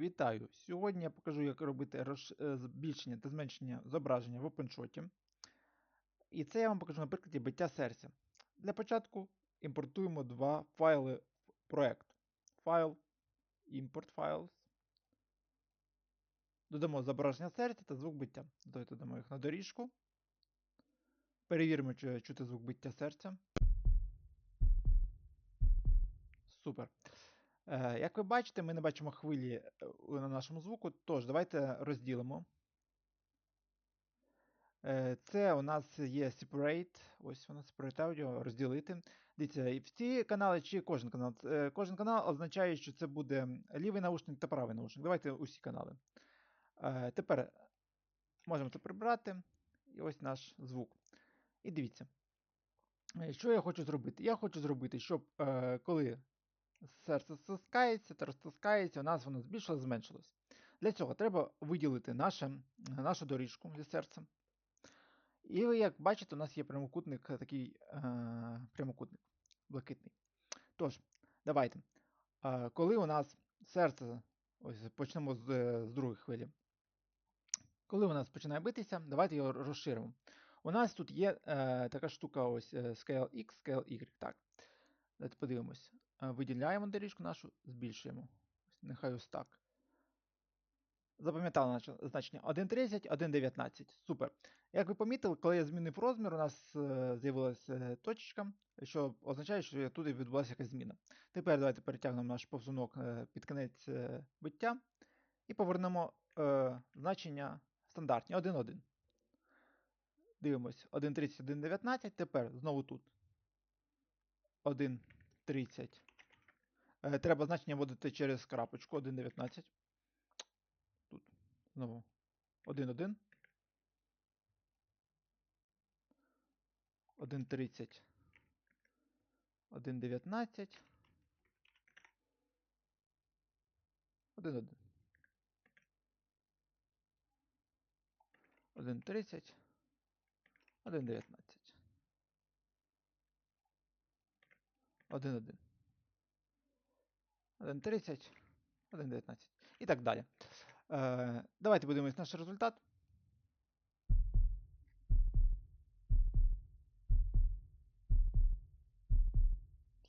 Вітаю! Сьогодні я покажу, як робити розш- е, збільшення та зменшення зображення в OpenShot. І це я вам покажу на прикладі биття серця. Для початку імпортуємо два файли в проект. Файл Import Files. Додамо зображення серця та звук биття. Додамо їх на доріжку. Перевіримо, чи чути звук биття серця. Супер. Е, Як ви бачите, ми не бачимо хвилі е, на нашому звуку, тож давайте розділимо. Е, Це у нас є separate, ось воно separate audio, розділити. Дивіться, і всі канали чи кожен канал. Кожен канал означає, що це буде лівий наушник та правий наушник. Давайте усі канали. Тепер можемо це прибрати. І ось наш звук. І дивіться. Що я хочу зробити? Я хочу зробити, щоб коли серце стискається та розтискається, у нас воно збільшилось, зменшилось. Для цього треба виділити наше, нашу доріжку зі серцем. І ви, як бачите, у нас є прямокутник, е, такий е, прямокутник блакитний. Тож, давайте. Е, коли у нас серце, ось почнемо з, е, з другої хвилі. Коли у нас починає битися, давайте його розширимо. У нас тут є е, така штука, ось е, Scale X, Scale Y. Так. Давайте подивимось. Е, виділяємо доріжку нашу, збільшуємо. Нехай ось так. Запам'ятали значення 1.30, 1.19. Супер. Як ви помітили, коли я змінив розмір, у нас е, з'явилася е, точечка, що означає, що тут відбулася якась зміна. Тепер давайте перетягнемо наш повзунок під кінець биття і повернемо значення стандартні 1.1. Дивимось 1.30, 1.19. Тепер знову тут 1, 30. Е, треба значення вводити через крапочку 1,19. Тут. Знову 1,1. 1,30. 1,19. 1,1. 1,30. 1,19. 1.1. 1.30, 1.19 і так далі. Е, давайте подивимось наш результат.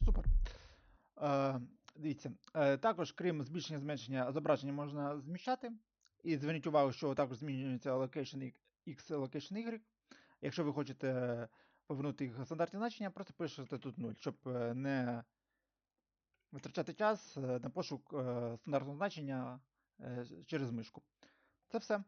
Супер. Е, дивіться, е, також, крім збільшення зменшення зображення, можна зміщати. І зверніть увагу, що також змінюється location X, location Y. Якщо ви хочете повернути їх стандартні значення, просто пишете тут 0, щоб е, не витрачати час е, на пошук е, стандартного значення через мишку. Це все.